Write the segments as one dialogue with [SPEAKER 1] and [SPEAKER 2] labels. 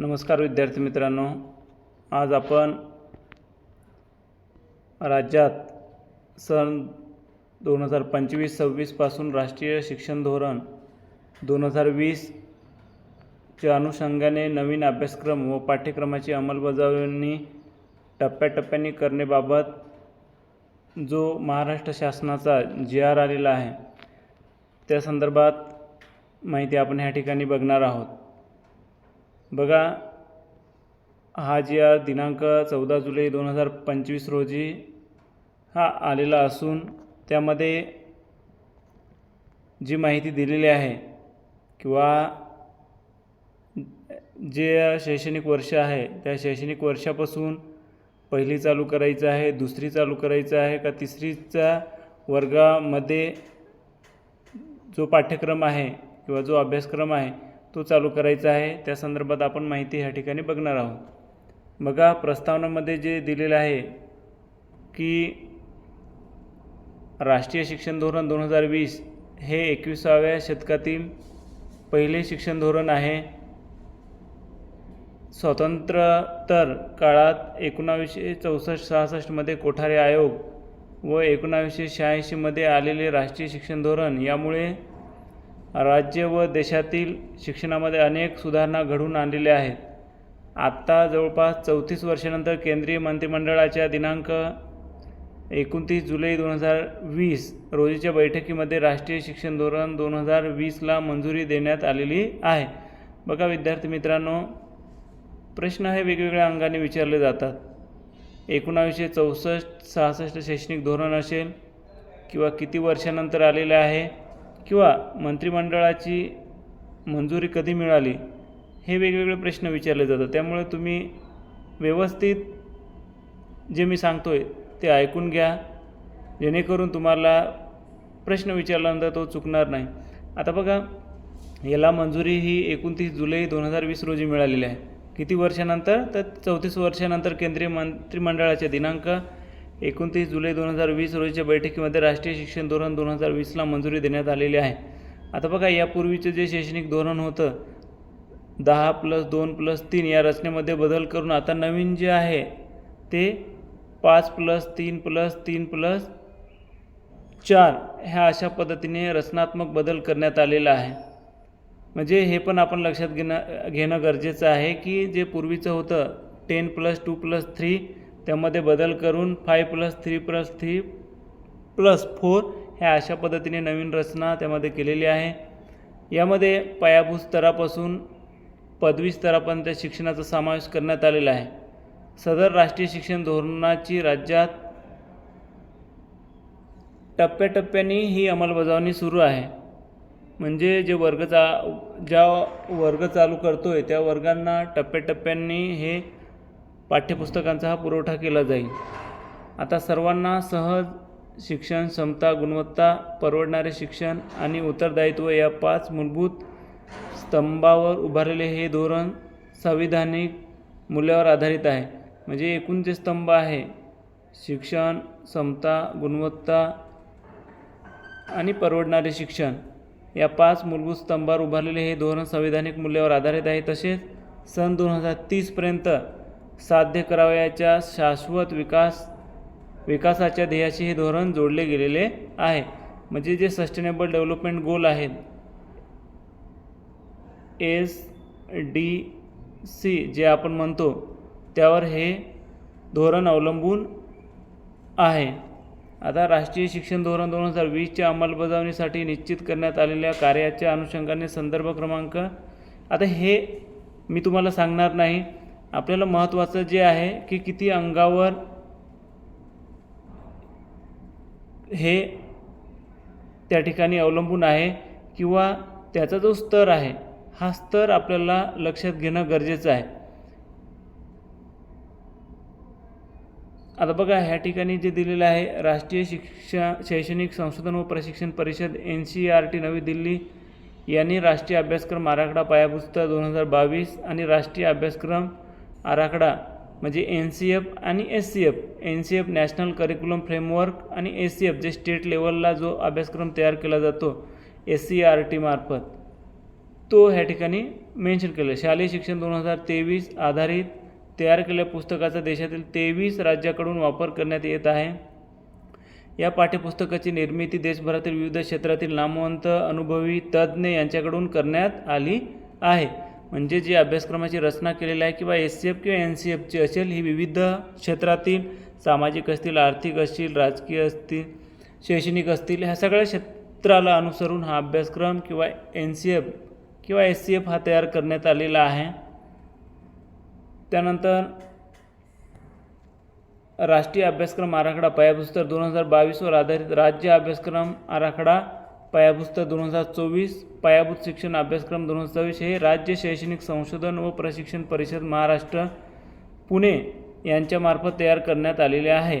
[SPEAKER 1] नमस्कार विद्यार्थी मित्रांनो. आज आपण राज्यात सन दोन हजार पंचवीस सव्वीसपासून राष्ट्रीय शिक्षण धोरण दोन हजार वीसच्या अनुषंगाने नवीन अभ्यासक्रम व पाठ्यक्रमाची अंमलबजावणी टप्प्याटप्प्याने करण्याबाबत जो महाराष्ट्र शासनाचा जी आर आलेला आहे त्या संदर्भात माहिती आपण ह्या ठिकाणी बघणार आहोत. बघा हा जी आर दिनांक चौदा जुलै दोन हजार पंचवीस रोजी हा आलेला असून त्यामध्ये जी माहिती दिलेली आहे किंवा जे शैक्षणिक वर्ष आहे त्या शैक्षणिक वर्षापासून पहिली चालू करायचं आहे दुसरी चालू करायचं आहे का तिसरीचा वर्गामध्ये जो पाठ्यक्रम आहे किंवा जो अभ्यासक्रम आहे तो चालू करायचा आहे. त्या संदर्भात आपण माहिती ह्या ठिकाणी बघणार आहोत. बघा प्रस्तावनामध्ये जे दिलेलं आहे की राष्ट्रीय शिक्षण धोरण दोन हजार वीस हे एकविसाव्या शतकातील पहिले शिक्षण धोरण आहे. स्वातंत्र्योत्तर काळात एकोणावीसशे चौसष्ट सहासष्टमध्ये कोठारे आयोग व एकोणावीसशे शहाऐंशीमध्ये आलेले राष्ट्रीय शिक्षण धोरण यामुळे राज्य व देशातील शिक्षणामध्ये अनेक सुधारणा घडून आणलेल्या आहेत. आत्ता जवळपास चौतीस वर्षानंतर केंद्रीय मंत्रिमंडळाच्या दिनांक एकोणतीस जुलै दोन हजार वीस रोजीच्या बैठकीमध्ये राष्ट्रीय शिक्षण धोरण दोन हजार वीसला मंजुरी देण्यात आलेली आहे. बघा विद्यार्थी मित्रांनो प्रश्न हे वेगवेगळ्या अंगाने विचारले जातात. एकोणावीसशे चौसष्ट सहासष्ट शैक्षणिक धोरण असेल किंवा किती वर्षानंतर आलेले आहे? किंवा मंत्रिमंडळाची मंजुरी कधी मिळाली हे वेगवेगळे प्रश्न विचारले जातात. त्यामुळे तुम्ही व्यवस्थित जे मी सांगतो आहे ते ऐकून घ्या. जेणेकरून तुम्हाला प्रश्न विचारल्यानंतर तो चुकणार नाही. आता बघा याला मंजुरी ही एकोणतीस जुलै दोन हजार वीस रोजी मिळालेली आहे. किती वर्षानंतर? तर चौतीस वर्षानंतर केंद्रीय मंत्रिमंडळाच्या दिनांक एकोणतीस जुलै दोन हजार वीस रोजीच्या बैठकीमध्ये राष्ट्रीय शिक्षण धोरण दोन हजार वीसला मंजुरी देण्यात आलेली आहे. आता बघा यापूर्वीचं जे शैक्षणिक धोरण होतं दहा प्लस दोन प्लस तीन या रचनेमध्ये बदल करून आता नवीन जे आहे ते पाच प्लस तीन प्लस तीन प्लस चार ह्या अशा पद्धतीने रचनात्मक बदल करण्यात आलेला आहे. म्हणजे हे पण आपण लक्षात घेणं घेणं गरजेचं आहे की जे पूर्वीचं होतं ten plus two plus three त्यामध्ये बदल करून five plus three plus three plus four ह्या अशा पद्धतीने नवीन रचना त्यामध्ये केलेली आहे. यामध्ये पायाभूत स्तरापासून पदवी स्तरापर्यंत शिक्षणाचा समावेश करण्यात आलेला आहे. सदर राष्ट्रीय शिक्षण धोरणाची राज्यात टप्प्याटप्प्याने ही अंमलबजावणी सुरू आहे. म्हणजे जे वर्ग चा ज्या वर्ग चालू करतो आहे त्या वर्गांना टप्प्याटप्प्यांनी हे पाठ्यपुस्तकांचा हा पुरवठा केला जाईल. आता सर्वांना सहज शिक्षण क्षमता गुणवत्ता परवडणारे शिक्षण आणि उत्तरदायित्व या पाच मूलभूत स्तंभावर उभारलेले हे धोरण संविधानिक मूल्यावर आधारित आहे. म्हणजे एकूण जे स्तंभ आहे शिक्षण समता गुणवत्ता आणि परवडणारे शिक्षण या पाच मूलभूत स्तंभावर उभारलेले हे धोरण संविधानिक मूल्यावर आधारित आहे. तसेच सन दोन हजार तीसपर्यंत साध्य करावयाच्या शाश्वत विकास विकासाच्या ध्येयाशी हे धोरण जोडले गेलेले आहे. म्हणजे जे सस्टेनेबल डेव्हलपमेंट गोल आहेत. एस डी सी जे आपण म्हणतो त्यावर हे धोरण अवलंबून आहे. आता राष्ट्रीय शिक्षण धोरण दोन हजार वीसच्या अंमलबजावणीसाठी निश्चित करण्यात आलेल्या कार्याच्या अनुषंगाने संदर्भ क्रमांक आता हे मी तुम्हाला सांगणार नाही. आपल्याला महत्त्वाचं जे आहे की किती अंगावर हे त्या ठिकाणी अवलंबून आहे किंवा त्याचा जो स्तर आहे हा स्तर आपल्याला लक्षात घेणं गरजेचं आहे. आता बघा ह्या ठिकाणी जे दिलेलं आहे राष्ट्रीय शिक्षा शैक्षणिक संशोधन व प्रशिक्षण परिषद एन सी आर टी नवी दिल्ली यांनी राष्ट्रीय अभ्यासक्रम आराखडा पायापुस्तक दोन हजार बावीस आणि राष्ट्रीय अभ्यासक्रम आराखडा म्हणजे एन सी एफ आणि S C F. N C F national curriculum framework आणि एस सी एफ जे स्टेट लेवलला जो अभ्यासक्रम तयार केला जातो एस सी आर टीमार्फत तो ह्या ठिकाणी मेन्शन केलं. शालेय शिक्षण दोन हजार तेवीस आधारित तयार केलेल्या पुस्तकाचा देशातील तेवीस राज्याकडून वापर करण्यात येत आहे. या पाठ्यपुस्तकाची निर्मिती देशभरातील विविध क्षेत्रातील नामवंत अनुभवी तज्ज्ञ यांच्याकडून करण्यात आली आहे. म्हणजे जी अभ्यासक्रमाची रचना केलेली आहे किंवा एस सी एफ किंवा एन सी एफची असेल ही विविध क्षेत्रातील सामाजिक असतील आर्थिक असतील राजकीय असतील शैक्षणिक असतील ह्या सगळ्या क्षेत्राला अनुसरून हा अभ्यासक्रम किंवा एन सी एफ किंवा एस सी एफ हा तयार करण्यात आलेला आहे. त्यानंतर राष्ट्रीय अभ्यासक्रम आराखडा पायापुस्तक दोन हजार बावीसवर आधारित राज्य अभ्यासक्रम आराखडा पायाभूत दोन हजार चोवीस पायाभूत शिक्षण अभ्यासक्रम दोन हजार चोवीस हे राज्य शैक्षणिक संशोधन व प्रशिक्षण परिषद महाराष्ट्र पुणे यांच्यामार्फत तयार करण्यात आलेले आहे.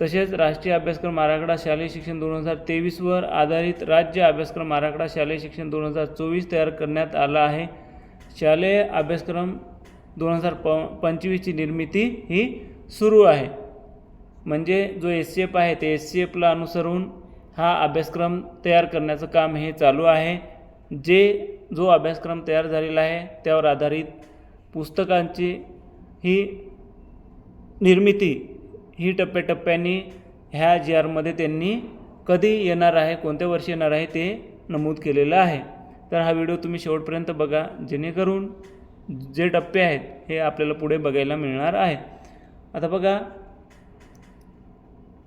[SPEAKER 1] तसेच राष्ट्रीय अभ्यासक्रम आराखडा शालेय शिक्षण दोन हजार तेवीसवर आधारित राज्य अभ्यासक्रम आराखडा शालेय शिक्षण दोन हजार चोवीस तयार करण्यात आला आहे. शालेय अभ्यासक्रम दोन हजार प पंचवीसची निर्मिती ही सुरू आहे. म्हणजे जो एस सी एफ आहे ते एस सी एफला अनुसरून हा अभ्यासक्रम तयार करण्याचं काम हे चालू आहे. जे जो अभ्यासक्रम तयार झालेला आहे त्यावर आधारित पुस्तकांची ही निर्मिती ही टप्प्याटप्प्याने ह्या जी आरमध्ये त्यांनी कधी येणार आहे कोणत्या वर्षी येणार आहे ते नमूद केलेलं आहे. तर हा व्हिडिओ तुम्ही शेवटपर्यंत बघा जेणेकरून जे टप्पे आहेत हे आपल्याला पुढे बघायला मिळणार आहे. आता बघा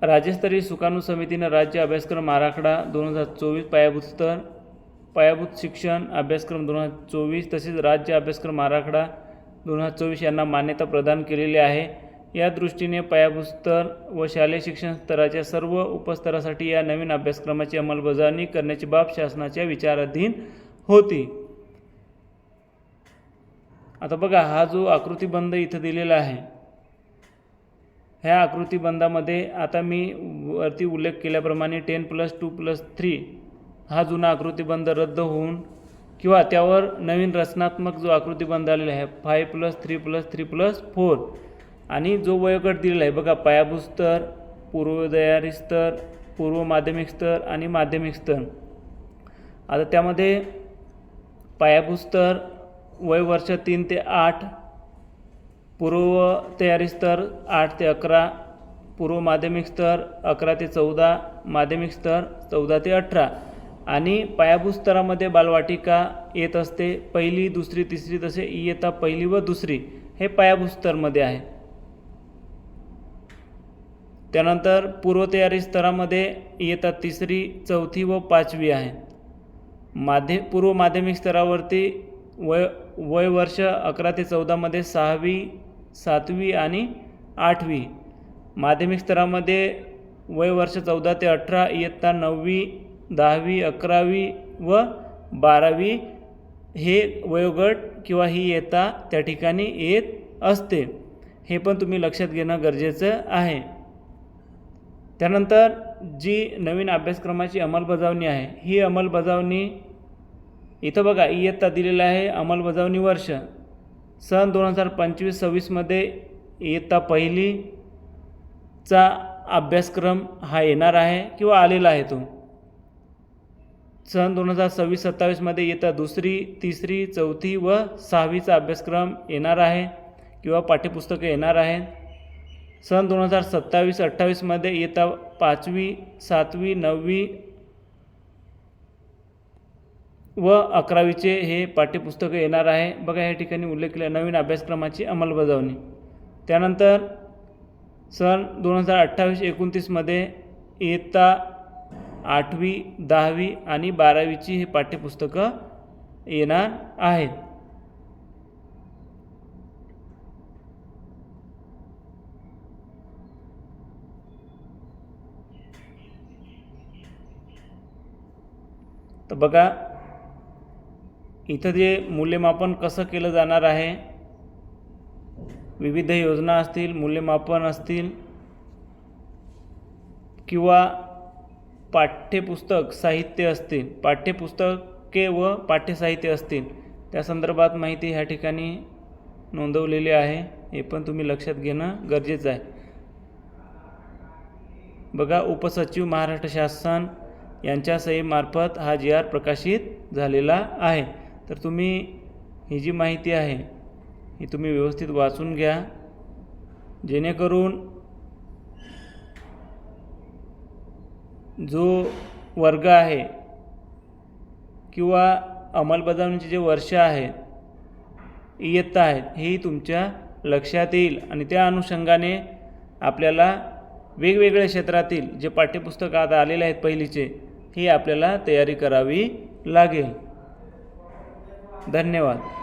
[SPEAKER 1] राज्यस्तरीय सुकाणू समितीनं राज्य अभ्यासक्रम आराखडा दोन हजार चोवीस पायाभूत स्तर पायाभूत शिक्षण अभ्यासक्रम दोन हजार चोवीस तसेच राज्य अभ्यासक्रम आराखडा दोन हजार चोवीस यांना मान्यता प्रदान केलेली आहे. या दृष्टीने पायाभूत स्तर व शालेय शिक्षण स्तराच्या सर्व उपस्तरासाठी या नवीन अभ्यासक्रमाची अंमलबजावणी करण्याची बाब शासनाच्या विचाराधीन होती. आता बघा हा जो आकृतीबंध इथं दिलेला आहे ह्या आकृतीबंधामध्ये आता मी वरती उल्लेख केल्याप्रमाणे ten plus two plus three हा जुना आकृतीबंध रद्द होऊन किंवा त्यावर नवीन रचनात्मक जो आकृतीबंध आलेला आहे five plus three plus three plus four आणि जो वयोगट दिलेला आहे बघा पायाभूत स्तर पूर्वोदयारी स्तर पूर्व माध्यमिक स्तर आणि माध्यमिक स्तर. आता त्यामध्ये पायाभूत स्तर वय वर्ष तीन ते आठ पूर्व तयारी स्तर आठ ते अकरा पूर्व माध्यमिक स्तर अकरा ते चौदा माध्यमिक स्तर चौदा ते अठरा आणि पायाभूत स्तरामध्ये बालवाटिका येत असते पहिली दुसरी तिसरी तसे इयत्ता पहिली व दुसरी हे पायाभूत स्तरमध्ये आहे. त्यानंतर पूर्वतयारी स्तरामध्ये इयत्ता तिसरी चौथी व पाचवी आहे. माध्य पूर्व माध्यमिक स्तरावरती वय वय वर्ष अकरा ते चौदामध्ये सहावी सातवी आणि आठवी. माध्यमिक स्तरामध्ये वय वर्ष चौदा ते अठरा इयत्ता नववी दहावी अकरावी व बारावी हे वयोगट किंवा ही इयत्ता त्या ठिकाणी येत असते. हे पण तुम्ही लक्षात घेणं गरजेचं आहे. त्यानंतर जी नवीन अभ्यासक्रमाची अंमलबजावणी आहे ही अंमलबजावणी इथं बघा इयत्ता दिलेला आहे अंमलबजावणी वर्ष. सन दोन हजार पंचवीस सव्वीसमध्ये इयत्ता पहिलीचा अभ्यासक्रम हा येणार आहे किंवा आलेला आहे तो? सन दोन हजार सव्वीस सत्तावीसमध्ये इयत्ता दुसरी तिसरी चौथी व सहावीचा अभ्यासक्रम येणार आहे किंवा पाठ्यपुस्तकं येणार आहे. सन दोन हजार सत्तावीस अठ्ठावीसमध्ये इयत्ता पाचवी सातवी नववी व अकरावीचे हे पाठ्यपुस्तकं येणार आहे. बघा या ठिकाणी उल्लेख केला नवीन अभ्यासक्रमाची अंमलबजावणी. त्यानंतर सन दोन हजार अठ्ठावीस एकोणतीसमध्ये इयत्ता आठवी दहावी आणि बारावीची हे पाठ्यपुस्तकं येणार आहेत. तर बघा इथं जे मूल्यमापन कसं केलं जाणार आहे विविध योजना असतील मूल्यमापन असतील किंवा पाठ्यपुस्तक साहित्य असतील पाठ्यपुस्तके व पाठ्यसाहित्य असतील त्या संदर्भात माहिती ह्या ठिकाणी नोंदवलेली आहे. हे पण तुम्ही लक्षात घेणं गरजेचं आहे. बघा उपसचिव महाराष्ट्र शासन यांच्या सहीमार्फत हा जी आर प्रकाशित झालेला आहे. तर तुम्ही ही जी माहिती आहे ही तुम्ही व्यवस्थित वाचून घ्या. जेणेकरून जो वर्ग आहे किंवा अंमलबजावणीचे जे वर्ष आहेत इयत्ता आहेत ही तुमच्या लक्षात येईल आणि त्या अनुषंगाने आपल्याला वेगवेगळ्या क्षेत्रातील जे पाठ्यपुस्तक आता आलेले आहेत पहिलीचे ही आपल्याला तयारी करावी लागेल. धन्यवाद.